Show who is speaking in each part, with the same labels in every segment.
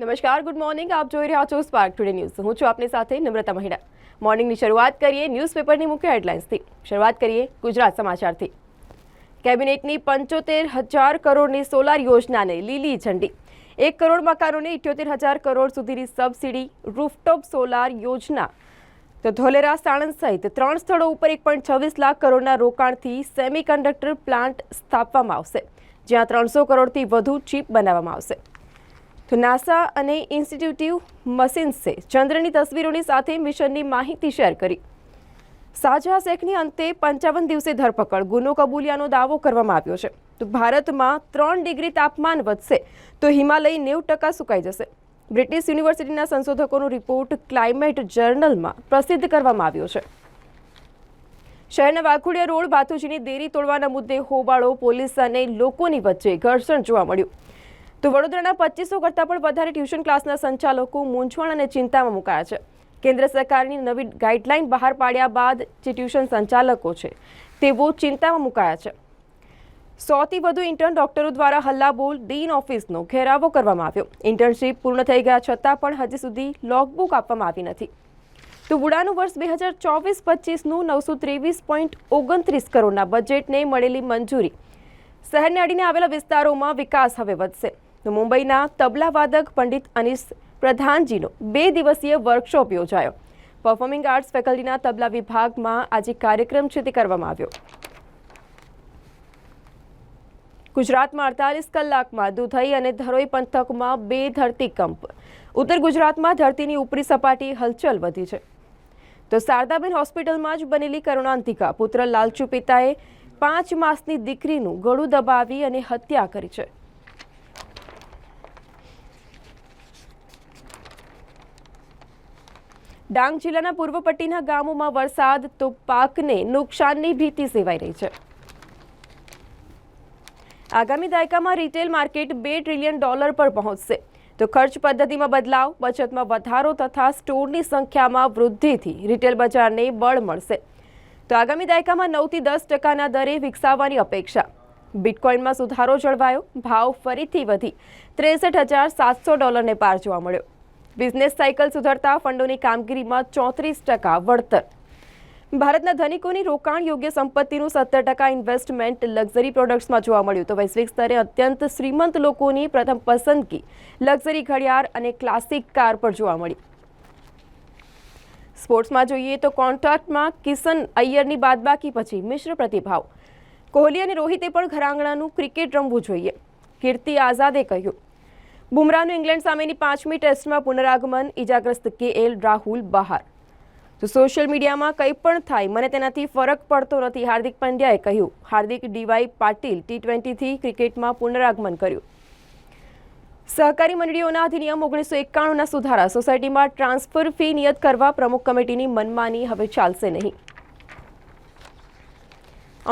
Speaker 1: નમસ્કાર good morning આપ જોઈ રહ્યા છો સ્પાર્ક ટુડે ન્યૂઝ હું છું આપની સાથે નમ્રતા મહિડા મોર્નિંગની શરૂઆત કરીએ ન્યૂઝપેપરની મુખ્ય હેડલાઇન્સથી શરૂઆત કરીએ ગુજરાત સમાચારથી. કેબિનેટની પંચોતેર હજાર કરોડની સોલાર યોજનાને લીલી ઝંડી. એક કરોડ મકાનોને ઇઠ્યોતેર હજાર કરોડ સુધીની સબસિડી રૂફટોપ સોલાર યોજના. તો ધોલેરા, સાણંદ સહિત ત્રણ સ્થળો ઉપર એક પોઈન્ટ છવ્વીસ લાખ કરોડના રોકાણથી સેમિકન્ડક્ટર પ્લાન્ટ સ્થાપવામાં આવશે, જ્યાં ત્રણસો કરોડથી વધુ ચીપ બનાવવામાં આવશે. તો નાસા અને ઇન્સ્ટિટ્યુટિવ મશીન્સે ચંદ્રની તસવીરોની સાથે મિશનની માહિતી શેર કરી. સાજા શેખની અંતે પંચાવન દિવસે ધરપકડ. ગુનો કબૂલિયાનો દાવો કરવામાં આવ્યો છે. તો ભારતમાં ત્રણ ડિગ્રી તાપમાન વધશે તો હિમાલય નેવું ટકા સુકાઈ જશે. બ્રિટિશ યુનિવર્સિટીના સંશોધકોનો રિપોર્ટ ક્લાઇમેટ જર્નલમાં પ્રસિદ્ધ કરવામાં આવ્યો છે. શહેરના વાઘોડિયા રોડ, બાથુજીની દેરી તોડવાના મુદ્દે હોબાળો, પોલીસ અને લોકોની વચ્ચે ઘર્ષણ જોવા મળ્યું. તો વડોદરાના પચીસો કરતાં પણ વધારે ટ્યુશન ક્લાસના સંચાલકો મૂંઝવણ અને ચિંતામાં મુકાયા છે. કેન્દ્ર સરકારની નવી ગાઈડલાઈન બહાર પાડ્યા બાદ જે ટ્યુશન સંચાલકો છે, તેઓ ચિંતામાં મુકાયા છે. સોથી વધુ ઇન્ટર્ન ડોક્ટરો દ્વારા હલ્લાબોલ ડીન ઓફિસનો ઘેરાવો કરવામાં આવ્યો. ઇન્ટર્નશીપ પૂર્ણ થઈ ગયા છતાં પણ હજી સુધી લોગબુક આપવામાં આવી નથી. તો વુડાનું વર્ષ બે હજાર ચોવીસ પચીસનું નવસો ત્રેવીસ પોઈન્ટ ઓગણત્રીસ કરોડના બજેટને મળેલી મંજૂરી. શહેરને અડીને આવેલા વિસ્તારોમાં વિકાસ હવે વધશે. તો મુંબઈના તબલાવાદક પંડિત અનિસ પ્રધાનજીનો બે દિવસીય વર્કશોપ યોજાયો. પરફોર્મિંગ આર્ટ્સ ફેકલ્ટીના તબલા વિભાગમાં આજે કાર્યક્રમ છે તે કરવામાં આવ્યો. ગુજરાતમાં અડતાલીસ કલાકમાં દુધઈ અને ધરોઈ પંથકમાં બે ધરતીકંપ ઉત્તર ગુજરાતમાં ધરતીની ઉપરી સપાટી હલચલ વધી છે. તો શારદાબેન હોસ્પિટલમાં જ બનેલી કરુણાંતિકા પુત્ર લાલચુ પિતાએ પાંચ માસની દીકરીનું ગળું દબાવી અને હત્યા કરી છે. ડાંગ જિલ્લાના પૂર્વ પટ્ટીના ગામોમાં વરસાદ, તો પાકને નુકસાનની ભીતિ સેવાઈ રહી છે. આગામી દાયકામાં રિટેલ માર્કેટ બે ટ્રિલિયન ડોલર પર પહોંચશે. તો ખર્ચ પદ્ધતિમાં બદલાવ, બચતમાં વધારો તથા સ્ટોરની સંખ્યામાં વૃદ્ધિથી રિટેલ બજારને બળ મળશે. તો આગામી દાયકામાં નવથી દસ ટકાના દરે વિકસાવવાની અપેક્ષા. બિટકોઇનમાં સુધારો જળવાયો, ભાવ ફરીથી વધી. ત્રેસઠ હજાર સાતસો ડોલરને પાર જોવા મળ્યો. બિઝનેસ સાયકલ સુધરતા ફંડોની કામગીરીમાં ચોત્રીસ ટકા વળતર. ભારતના ધનિકોની રોકાણ યોગ્ય સંપત્તિનું સત્તર ટકા ઇન્વેસ્ટમેન્ટ લક્ઝરી પ્રોડક્ટ્સમાં જોવા મળ્યું. તો વૈશ્વિક સ્તરે અત્યંત શ્રીમંત લોકોની પ્રથમ પસંદગી લક્ઝરી ઘડિયાળ અને ક્લાસિક કાર પર જોવા મળી. સ્પોર્ટ્સમાં જોઈએ તો કોન્ટ્રાક્ટમાં કિશન અય્યરની બાદબાકી પછી મિશ્ર પ્રતિભાવ. કોહલી અને રોહિતે પણ ઘરાંગણાનું ક્રિકેટ રમવું જોઈએ. કીર્તિ આઝાદે કહ્યું બુમરાહનું ઇંગ્લેન્ડ સામેની પાંચમી ટેસ્ટમાં પુનરાગમન ઇજાગ્રસ્ત કે એલ રાહુલ બહાર. તો સોશિયલ મીડિયામાં કંઈ પણ થાય, મને તેનાથી ફરક પડતો નથી, હાર્દિક પંડ્યાએ કહ્યું. હાર્દિક ડીવાય પાટીલ ટી ટ્વેન્ટીથી ક્રિકેટમાં પુનરાગમન કર્યું. સહકારી મંડળીઓના અધિનિયમ ઓગણીસો એકાણુંના સુધારા, સોસાયટીમાં ટ્રાન્સફર ફી નિયત કરવા પ્રમુખ કમિટીની મનમાની હવે ચાલશે નહીં.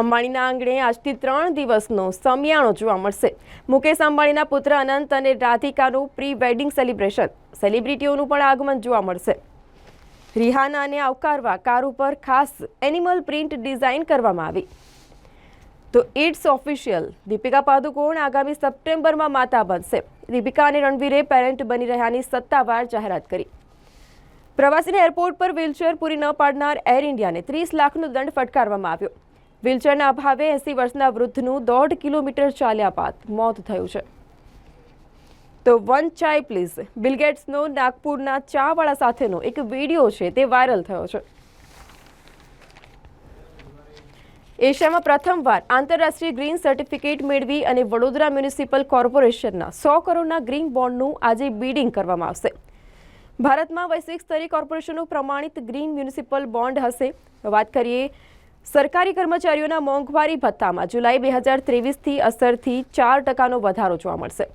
Speaker 1: અંબાણીના આંગણે આજથી ત્રણ દિવસનો સમિયાણો જોવા મળશે. મુકેશ અંબાણીના પુત્ર અનંત અને રાધિકાનું પ્રી વેડિંગ સેલિબ્રેશન સેલિબ્રિટીઓનું પણ આગમન જોવા મળશે. રિહાનાને આવકારવા કાર ઉપર ખાસ એનિમલ પ્રિન્ટ ડિઝાઇન કરવામાં આવી. તો ઇટ્સ ઓફિશિયલ દીપિકા પાદુકોણ આગામી સપ્ટેમ્બરમાં માતા બનશે. દીપિકા અને રણવીરે પેરેન્ટ બની રહ્યાની સત્તાવાર જાહેરાત કરી. પ્રવાસીને એરપોર્ટ પર વ્હીલચેર પૂરી ન પાડનાર એર ઇન્ડિયાને ત્રીસ લાખનો દંડ ફટકારવામાં આવ્યો. વ્હીલચેરના અભાવે એસી વર્ષના વૃદ્ધનું દોઢ કિલોમીટર ચાલ્યા બાદ મોત થયું છે. તો વન ચાય પ્લીઝ બિલગેટ્સનો નાગપુરના ચાવાળા સાથેનો એક વીડિયો છે તે વાયરલ થયો છે. એશિયામાં પ્રથમવાર આંતરરાષ્ટ્રીય ગ્રીન સર્ટિફિકેટ મેળવી અને વડોદરા મ્યુનિસિપલ કોર્પોરેશનના સો કરોડના ગ્રીન બોન્ડનું આજે બીડિંગ કરવામાં આવશે. ભારતમાં વૈશ્વિક સ્તરીય કોર્પોરેશનનું પ્રમાણિત ગ્રીન મ્યુનિસિપલ બોન્ડ હશે. વાત કરીએ સરકારી કર્મચારીઓના મોંઘવારી ભથ્થામાં જુલાઈ બે હજાર ત્રેવીસથી અસરથી ચાર ટકાનો વધારો જોવા મળશે.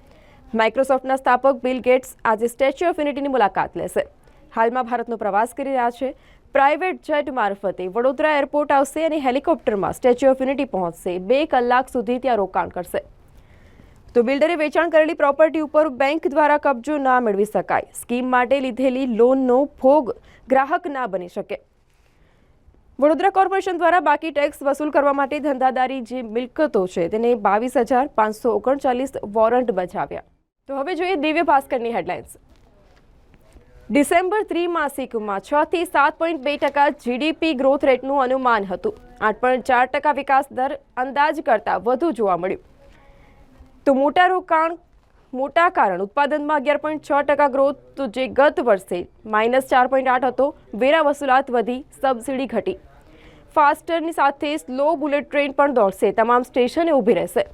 Speaker 1: માઇક્રોસોફ્ટના સ્થાપક બિલ ગેટ્સ આજે સ્ટેચ્યુ ઓફ યુનિટીની મુલાકાત લેશે. હાલમાં ભારતનો પ્રવાસ કરી રહ્યા છે. પ્રાઇવેટ જેટ મારફતે વડોદરા એરપોર્ટ આવશે અને હેલિકોપ્ટરમાં સ્ટેચ્યુ ઓફ યુનિટી પહોંચશે. બે કલાક સુધી ત્યાં રોકાણ કરશે. તો બિલ્ડરે વેચાણ કરેલી પ્રોપર્ટી ઉપર બેંક દ્વારા કબજો ના મેળવી શકાય. સ્કીમ માટે લીધેલી લોનનો ભોગ ગ્રાહક ના બની શકે. વડોદરા કોર્પોરેશન દ્વારા બાકી ટેક્સ વસૂલ કરવા માટે ધંધાદારી જે મિલકતો છે તેને બાવીસ હજાર પાંચસો ઓગણચાલીસ વોરંટ બજાવ્યા. તો હવે જોઈએ દિવ્ય ભાસ્કરની હેડલાઇન્સ. ડિસેમ્બર ત્રિમાસિકમાં છ થી સાત પોઈન્ટ બે ટકા જીડીપી ગ્રોથ રેટનું અનુમાન હતું. આઠ પોઈન્ટ ચાર ટકા વિકાસ દર અંદાજ કરતાં વધુ જોવા મળ્યું. તો મોટા રોકાણ, મોટા કારણ ઉત્પાદનમાં અગિયાર પોઈન્ટ છ ટકા ગ્રોથ જે ગત વર્ષે માઇનસ ચાર પોઈન્ટ આઠ હતો, વેરા વસૂલાત વધી, સબસિડી ઘટી. ફાસ્ટરની સાથે સ્લો બુલેટ ટ્રેન પણ દોડશે. તમામ સ્ટેશને ઊભી રહેશે.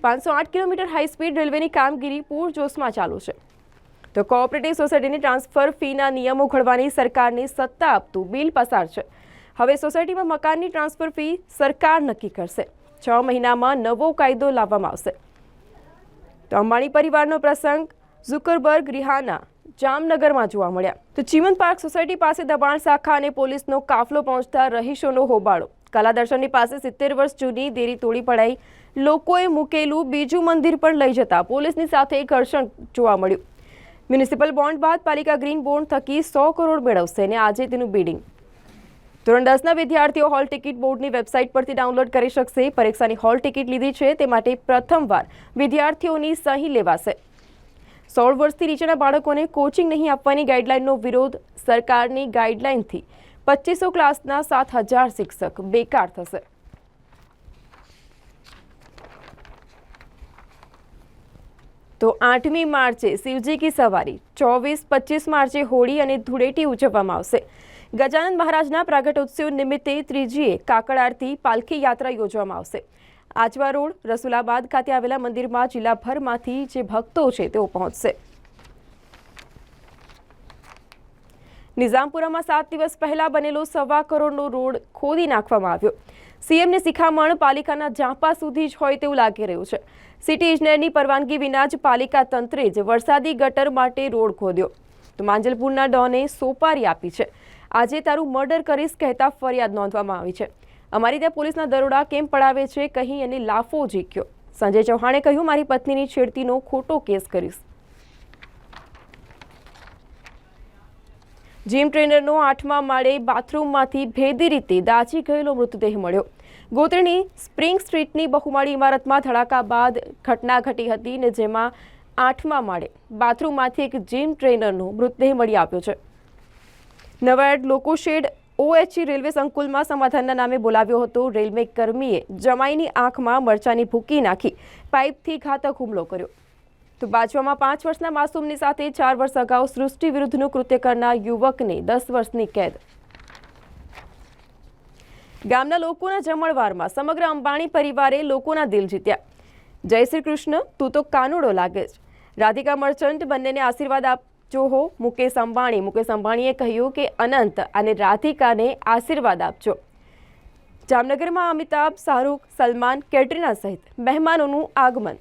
Speaker 1: પાંચસો આઠ કિલોમીટર હાઈ સ્પીડ રેલવેની કામગીરી પૂરજોશમાં ચાલુ છે. તો કોઓપરેટિવ સોસાયટીની ટ્રાન્સફર ફીના નિયમો ઘડવાની સરકારની સત્તા આપતું બિલ પસાર છે. હવે સોસાયટીમાં મકાનની ટ્રાન્સફર ફી સરકાર નક્કી કરશે. છ મહિનામાં નવો કાયદો લાવવામાં આવશે. તો અંબાણી પરિવારનો પ્રસંગ, ઝુકરબર્ગ, રિહાના. જામનગરમાં જોવા મળ્યા. તો ચીમન પાર્ક સોસાયટી પાસે દબાણ શાખા અને પોલીસનો કાફલો પહોંચતા રહીશોનો હોબાળો. કલાદર્શનની પાસે સિત્તેર વર્ષ જૂની દેરી તોડી પડાઈ લોકોએ મૂકેલું બીજું મંદિર પણ લઈ જતા પોલીસની સાથે ઘર્ષણ જોવા મળ્યું. મ્યુનિસિપલ બોન્ડ બાદ પાલિકા ગ્રીન બોન્ડ થકી સો કરોડ મેળવશે અને આજે તેનું બિડિંગ. ધોરણ દસના વિદ્યાર્થીઓ હોલ ટિકિટ બોર્ડની વેબસાઇટ પરથી ડાઉનલોડ કરી શકશે. પરીક્ષાની હોલ ટિકિટ લીધી છે, તે માટે પ્રથમવાર વિદ્યાર્થીઓની સહી લેવાશે. સોળ વર્ષથી નીચેના બાળકોને કોચિંગ નહીં આપવાની ગાઈડલાઇનનો વિરોધ સરકારની ગાઈડલાઇનથી પચીસો ક્લાસના સાત હજાર શિક્ષક બેકાર થશે. તો આઠમી માર્ચે શિવજી કી સવારી, ચોવીસ પચીસ માર્ચે હોળી અને ધૂળેટી ઉજવવામાં આવશે. ગજાનંદ મહારાજના પ્રાગટ્યોત્સવ નિમિત્તે ત્રીજીએ કાકડ આરતી પાલખી યાત્રા યોજવામાં આવશે. આજવા રોડ, રસુલાબાદ ખાતે આવેલા મંદિરમાં જિલ્લાભરમાંથી જે ભક્તો છે તેઓ પહોંચશે. નિઝામપુરામાં સાત દિવસ પહેલા બનેલો સવા કરોડનો રોડ ખોદી નાખવામાં આવ્યો. સીએમની શિખામણ પાલિકાના ઝાંપા સુધી જ હોય તેવું લાગી રહ્યું છે. સિટી ઇજનેરની પરવાનગી વિના જ પાલિકા તંત્રે જ વરસાદી ગટર માટે રોડ ખોદ્યો. તો માંજલપુરના ડોને સોપારી આપી છે. આજે તારું મર્ડર કરીશ કહેતા ફરિયાદ નોંધવામાં આવી છે. અમારી ત્યાં પોલીસના દરોડા કેમ પડાવે છે, કહી અને લાફો ઝીક્યો. સંજય ચૌહાણે કહ્યું, મારી પત્નીની છેડતીનો ખોટો કેસ કરીશ. જીમ ટ્રેનરનો આઠમા માળે બાથરૂમમાંથી ભેદી રીતે દાઝી ગયેલો મૃતદેહ મળ્યો. ગોત્રીની સ્પ્રિંગ સ્ટ્રીટની બહુમાળી ઇમારતમાં ધડાકા બાદ ઘટના ઘટી હતી ને જેમાં આઠમા માળે બાથરૂમમાંથી એક જીમ ટ્રેનરનો મૃતદેહ મળી આવ્યો છે. નવાડ લોકોશેડ ઓએચઈ રેલવે સંકુલમાં સમાધાનના નામે બોલાવ્યો હતો. રેલવે કર્મીએ જમાઈની આંખમાં મરચાની ભૂકી નાખી, પાઇપથી ઘાતક હુમલો કર્યો. તો બાજવામાં પાંચ વર્ષના માસૂમની સાથે ચાર વર્ષ અગાઉ સૃષ્ટિ વિરુદ્ધનું કૃત્ય કરનાર યુવકને દસ વર્ષની કેદ. ગામના લોકોના જમણવારમાં સમગ્ર અંબાણી પરિવારે લોકોના દિલ જીત્યા. જય શ્રી કૃષ્ણ, તું તો કાનુડો લાગે છે. રાધિકા મર્ચન્ટ બંનેને આશીર્વાદ આપજો હો, મુકેશ અંબાણી. મુકેશ અંબાણીએ કહ્યું કે, અનંત અને રાધિકાને આશીર્વાદ આપજો. જામનગરમાં અમિતાભ, શાહરૂખ, સલમાન, કેટરીના સહિત મહેમાનોનું આગમન.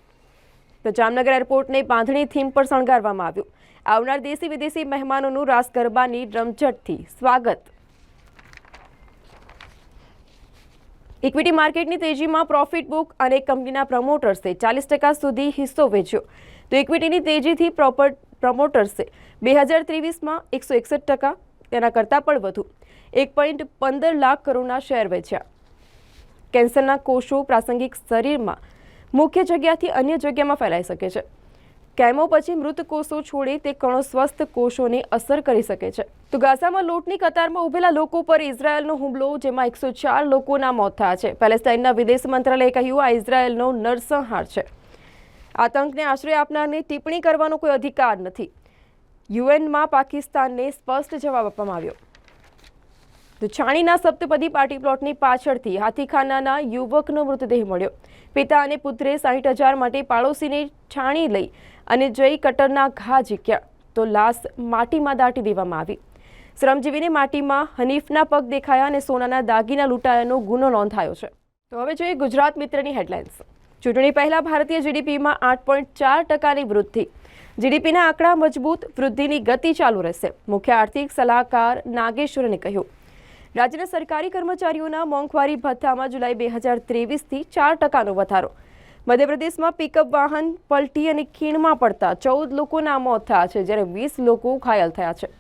Speaker 1: તો જામનગર એરપોર્ટને બાંધણી થીમ પર શણગારવામાં આવ્યું. આવનાર દેશી વિદેશી મહેમાનોનું રાસ ગરબાની રમઝટથી સ્વાગત. ઇક્વિટી માર્કેટની તેજીમાં પ્રોફિટ બુક અને કંપનીના પ્રમોટર્સે ચાલીસ ટકા સુધી હિસ્સો વેચ્યો. તો ઇક્વિટીની તેજીથી પ્રોપર્ટ પ્રમોટર્સે બે હજાર ત્રેવીસમાં એકસો એકસઠ ટકા તેના કરતાં પણ વધુ. એક પોઈન્ટ પંદર લાખ કરોડના શેર વેચ્યા. કેન્સરના કોષો પ્રાસંગિક શરીરમાં મુખ્ય જગ્યાથી અન્ય જગ્યામાં ફેલાઈ શકે છે. કેમો પછી મૃત કોષો છોડે તે કણો સ્વસ્થ કોષોને અસર કરી શકે છે. તો ગાઝામાં લૂંટની કતારમાં ઉભેલા લોકો પર ઇઝરાયલનો હુમલો, જેમાં એકસો ચાર લોકોના મોત થયા છે. પેલેસ્ટાઇનના વિદેશ મંત્રાલયે કહ્યું, આ ઇઝરાયલનો નરસંહાર છે. આતંકને આશ્રય આપનારને ટિપ્પણી કરવાનો કોઈ અધિકાર નથી. યુએનમાં પાકિસ્તાનને સ્પષ્ટ જવાબ આપવામાં આવ્યો. તો છાણીના સપ્તપદી પાર્ટી પ્લોટની પાછળથી હાથીખાનાના યુવકનો મૃતદેહ મળ્યો. પિતા અને પુત્રે સાહીઠ હજાર માટે પાડોશીને છાણી લઈ અને જય કટરના ઘા ઝીક્યા, તો લાશ માટીમાં દાટી દેવામાં આવી. શ્રમજીવીને માટીમાં હનીફના પગ દેખાયા અને સોનાના દાગીના લૂંટાયાનો ગુનો નોંધાયો છે. તો હવે જોઈએ ગુજરાત મિત્રની હેડલાઇન્સ. ચૂંટણી પહેલા ભારતીય જીડીપીમાં આઠ પોઈન્ટ ચાર ટકાની વૃદ્ધિ. જીડીપીના આંકડા મજબૂત, વૃદ્ધિની ગતિ ચાલુ રહેશે, મુખ્ય આર્થિક સલાહકાર નાગેશ્વરને કહ્યું. રાજ્યના સરકારી કર્મચારીઓના મોંઘવારી ભથ્થામાં જુલાઈ બે હજાર ત્રેવીસથી ચાર ટકાનો વધારો. મધ્યપ્રદેશમાં પિકઅપ વાહન પલટી અને ખીણમાં પડતા ચૌદ લોકોના મોત થયા છે, જ્યારે વીસ લોકો ઘાયલ થયા છે.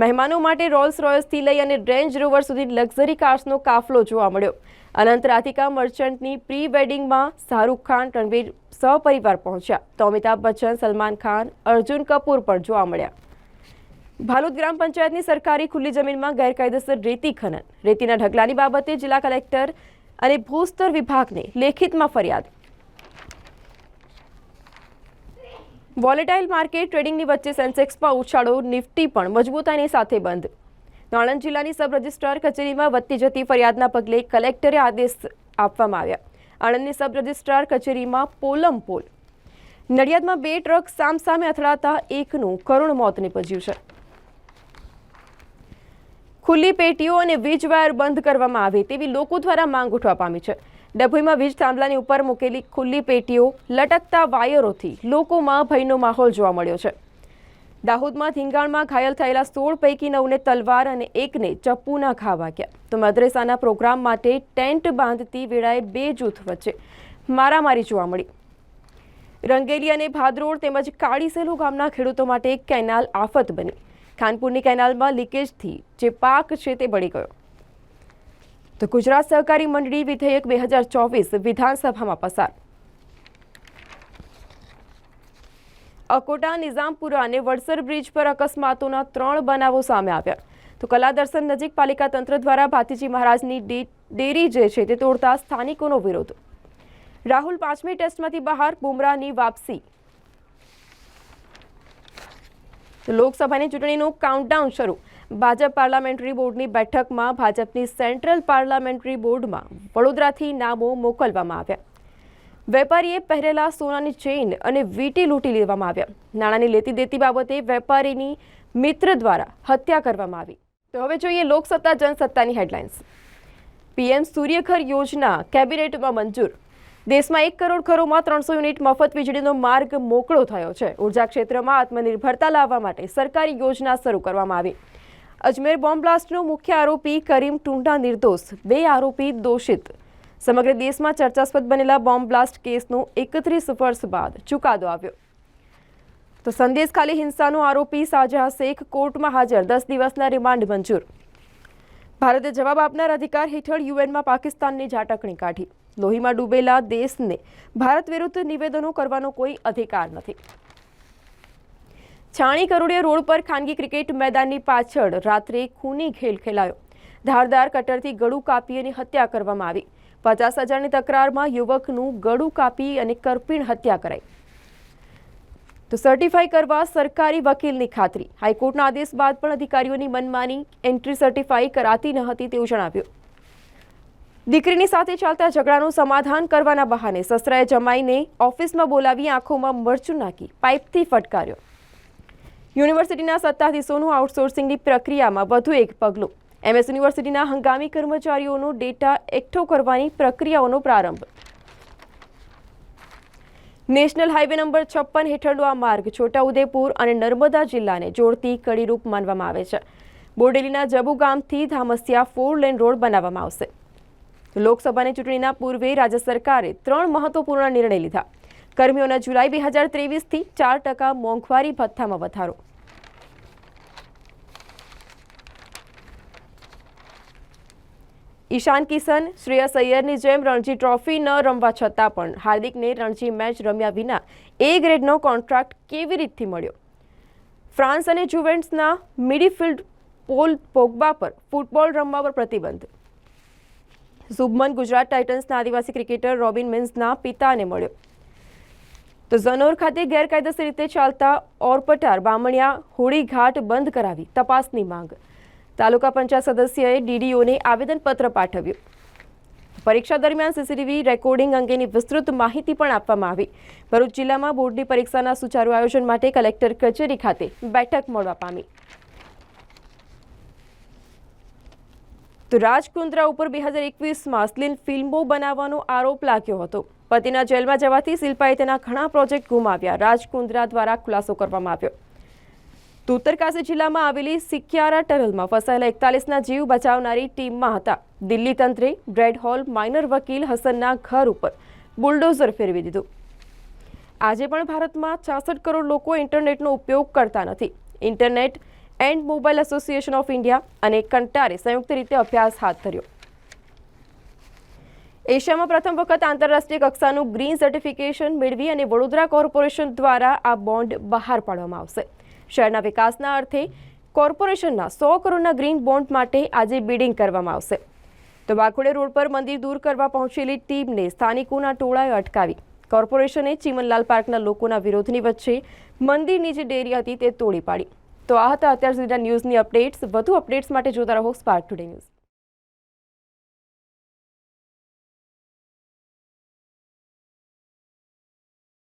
Speaker 1: મહેમાનો માટે રોલ્સ રોયસથી લઈ અને રેન્જ રોવર સુધી લક્ઝરી કાર્સનો કાફલો જોવા મળ્યો. અનંત રાધિકા મર્ચન્ટની પ્રી વેડિંગમાં શાહરૂખ ખાન રણવીર સહપરિવાર પહોંચ્યા. તો અમિતાભ બચ્ચન, સલમાન ખાન, અર્જુન કપૂર પણ જોવા મળ્યા. ભાલુદ ગ્રામ પંચાયતની સરકારી ખુલ્લી જમીનમાં ગેરકાયદેસર રેતી ખનન. રેતીના ઢગલાની બાબતે જિલ્લા કલેક્ટર અને ભૂસ્તર વિભાગને લેખિતમાં ફરિયાદ. વોલેટાઇલ માર્કેટ ટ્રેડિંગની વચ્ચે સેન્સેક્સમાં ઉછાળો, નિફ્ટી પણ મજબૂતાઈની સાથે બંધ. નાણંદ જિલ્લાની સબ રજિસ્ટ્રાર કચેરીમાં વધતી જતી ફરિયાદના પગલે કલેક્ટરે આદેશ આપવામાં આવ્યા. આણંદની સબ રજિસ્ટ્રાર કચેરીમાં પોલમ પોલ. નડિયાદમાં બે ટ્રક સામસામે અથડાતા એકનું કરુણ મોત નીપજ્યું છે. ખુલ્લી પેટીઓ અને વીજ વાયર બંધ કરવામાં આવે તેવી લોકો દ્વારા માંગ ઉઠવા પામી છે. ડભોઈમાં વીજ થાંભલાની ઉપર મૂકેલી ખુલ્લી પેટીઓ લટકતા વાયરોથી લોકોમાં ભયનો માહોલ જોવા મળ્યો છે. દાહોદમાં ધીંગાણમાં ઘાયલ થયેલા સોળ પૈકી નવને તલવાર અને એકને ચપ્પુના ઘા વાગ્યા. તો મદ્રેસાના પ્રોગ્રામ માટે ટેન્ટ બાંધતી વેળાએ બે જૂથ વચ્ચે મારામારી જોવા મળી. રંગેલી અને ભાદરોડ તેમજ કાળીસેલુ ગામના ખેડૂતો માટે કેનાલ આફત બની. ખાનપુરની કેનાલમાં લીકેજથી જે પાક છે તે બળી ગયો. તો ગુજરાત સહકારી મંડળી વિધેયક બે વિધાનસભામાં પસાર. અકોટા, નિઝામપુરા અને વડસર બ્રિજ પર અકસ્માતોના ત્રણ બનાવો સામે આવ્યા. તો કલા દર્શન નજીક પાલિકા તંત્ર દ્વારા ભાતીજી મહારાજની ડેરી જે છે તે તોડતા સ્થાનિકોનો વિરોધ. રાહુલ પાંચમી ટેસ્ટમાંથી બહાર, બુમરાહની વાપસી તો લોકસભાની ચૂંટણીનું કાઉન્ટડાઉન શરૂ. ભાજપ પાર્લામેન્ટરી બોર્ડની બેઠકમાં ભાજપની સેન્ટ્રલ પાર્લામેન્ટરી બોર્ડમાં વડોદરાથી નામો મોકલવામાં આવ્યા. વેપારીએ પહેરેલા સોનાની ચેઇન અને વીંટી લૂંટી લેવામાં આવ્યા. નાણાંની લેતી દેતી બાબતે વેપારીની મિત્ર દ્વારા હત્યા કરવામાં આવી. તો હવે જોઈએ લોકસત્તા જનસત્તાની હેડલાઇન્સ પીએમ સૂર્યઘર યોજના કેબિનેટમાં મંજૂર. દેશમાં એક કરોડ ઘરોમાં ત્રણસો યુનિટ મફત વીજળીનો માર્ગ મોકળો થયો છે. ઊર્જા ક્ષેત્રમાં આત્મનિર્ભરતા લાવવા માટે સરકારી યોજના શરૂ કરવામાં આવી. અજમેર બોમ્બ બ્લાસ્ટનો મુખ્ય આરોપી કરીમ ટુંડા નિર્દોષ. બે આરોપી દોષિત. સમગ્ર દેશમાં ચર્ચાસ્પદ બનેલા બોમ્બ બ્લાસ્ટ કેસનો એકત્રીસ વર્ષ બાદ ચુકાદો આવ્યો. તો સંદેશ ખાલી હિંસાનો આરોપી શાહજહાં શેખ કોર્ટમાં હાજર. દસ દિવસના રિમાન્ડ મંજૂર. ભારતે જવાબ આપનાર અધિકાર હેઠળ યુએનમાં પાકિસ્તાનની ઝાટકણી કાઢી. લોહીમાં ડૂબેલા દેશને ભારત વિરુદ્ધ નિવેદનો કરવાનો કોઈ અધિકાર નથી. છાણી કરોડિયા રોડ પર ખાનગી ક્રિકેટ મેદાનની પાછળ રાત્રે ખૂની ખેલ ખેલાયો. ધારદાર કટરથી ગળું કાપી અને હત્યા કરવામાં આવી. પચાસ હજારની તકરારમાં યુવકનું ગળું કાપી અને કરપીણ હત્યા કરાઈ. તો સર્ટિફાઈ કરવા સરકારી વકીલની ખાતરી. હાઈકોર્ટના આદેશ બાદ પણ અધિકારીઓની મનમાની એન્ટ્રી સર્ટિફાઈ કરાતી ન હતી તેવું જણાવ્યું. દીકરીની સાથે ચાલતા ઝઘડાનું સમાધાન કરવાના બહાને સસરાએ જમાઈને ઓફિસમાં બોલાવી આંખોમાં મરચું નાખી, પાઇપથી ફટકાર્યો. યુનિવર્સિટીના સત્તાધીશોનું આઉટસોર્સિંગની પ્રક્રિયામાં વધુ એક પગલું. એમએસ યુનિવર્સિટીના હંગામી કર્મચારીઓનો ડેટા એકઠો કરવાની પ્રક્રિયાઓનો પ્રારંભ. નેશનલ હાઈવે નંબર છપ્પન હેઠળનો આ માર્ગ છોટાઉદેપુર અને નર્મદા જિલ્લાને જોડતી કડીરૂપ માનવામાં આવે છે. બોડેલીના જબુ ગામથી ધામસિયા ફોર લેન રોડ બનાવવામાં આવશે. લોકસભાની ચૂંટણીના પૂર્વે રાજ્ય સરકારે ત્રણ મહત્વપૂર્ણ નિર્ણય લીધા. કર્મીઓના જુલાઈ બે હજાર ત્રેવીસથી ચાર ટકા મોંઘવારી ભથ્થામાં વધારો. ઈશાન કિશન, શ્રેયસ અય્યરની જેમ રણજી ટ્રોફી ન રમવા છતાં પણ હાર્દિકને રણજી મેચ રમ્યા વિના એ ગ્રેડનો કોન્ટ્રાક્ટ કેવી રીતથી મળ્યો? ફ્રાન્સ અને જુવેન્ટ્સના મિડિફિલ્ડ પોલ પોગબા પર ફૂટબોલ રમવા પર પ્રતિબંધ શુભમન ગુજરાત ટાઇટન્સના આદિવાસી ક્રિકેટર રોબિન મિન્સના પિતાને મળ્યો. તો ઝનોર ખાતે ગેરકાયદેસર રીતે ચાલતા ઓરપટાર બામણિયા હોળી ઘાટ બંધ કરાવી તપાસની માંગ. તાલુકા પંચાયત સદસ્યએ ડીડીઓને આવેદનપત્ર પાઠવ્યું. પરીક્ષા દરમિયાન સીસીટીવી રેકોર્ડિંગ અંગેની વિસ્તૃત માહિતી પણ આપવામાં આવી. ભરૂચ જિલ્લામાં બોર્ડની પરીક્ષાના સુચારુ આયોજન માટે કલેક્ટર કચેરી ખાતે બેઠક મળવા પામી. તો રાજકુંદ્રા ઉપર બે હજાર એકવીસમાં અશ્લીલ ફિલ્મો બનાવવાનો આરોપ લાગ્યો હતો. પતિના જેલમાં જવાથી શિલ્પાએ તેના ઘણા પ્રોજેક્ટ ગુમાવ્યા. રાજકુંદ્રા દ્વારા ખુલાસો કરવામાં આવ્યો. તો ઉત્તરકાશી જિલ્લામાં આવેલી સિક્યારા ટનલમાં ફસાયેલા એકતાલીસના જીવ બચાવનારી ટીમમાં હતા. દિલ્હી તંત્રે બ્રેડ હોલ માઇનર વકીલ હસનના ઘર ઉપર બુલડોઝર ફેરવી દીધું. આજે પણ ભારતમાં છાસઠ કરોડ લોકો ઇન્ટરનેટનો ઉપયોગ કરતા નથી. Internet and mobile association of India અને કંટારે સંયુક્ત રીતે અભ્યાસ હાથ ધર્યો. એશિયામાં પ્રથમ વખત આંતરરાષ્ટ્રીય કક્ષાનું ગ્રીન સર્ટિફિકેશન મેળવી અને વડોદરા કોર્પોરેશન દ્વારા આ બોન્ડ બહાર પાડવામાં આવશે. શહેરના વિકાસના અર્થે કોર્પોરેશનના સો કરોડના ગ્રીન બોન્ડ માટે આજે બિડિંગ કરવામાં આવશે. તો વાઘોડે રોડ પર મંદિર દૂર કરવા પહોંચેલી ટીમને સ્થાનિકોના ટોળાએ અટકાવી. કોર્પોરેશને ચીમનલાલ પાર્કના લોકોના વિરોધની વચ્ચે મંદિરની જે ડેરી હતી તે તોડી પાડી. તો આ હતા અત્યાર સુધીના ન્યૂઝની અપડેટ્સ. વધુ અપડેટ્સ માટે જોતા રહો સ્પાર્ક ટુડે ન્યૂઝ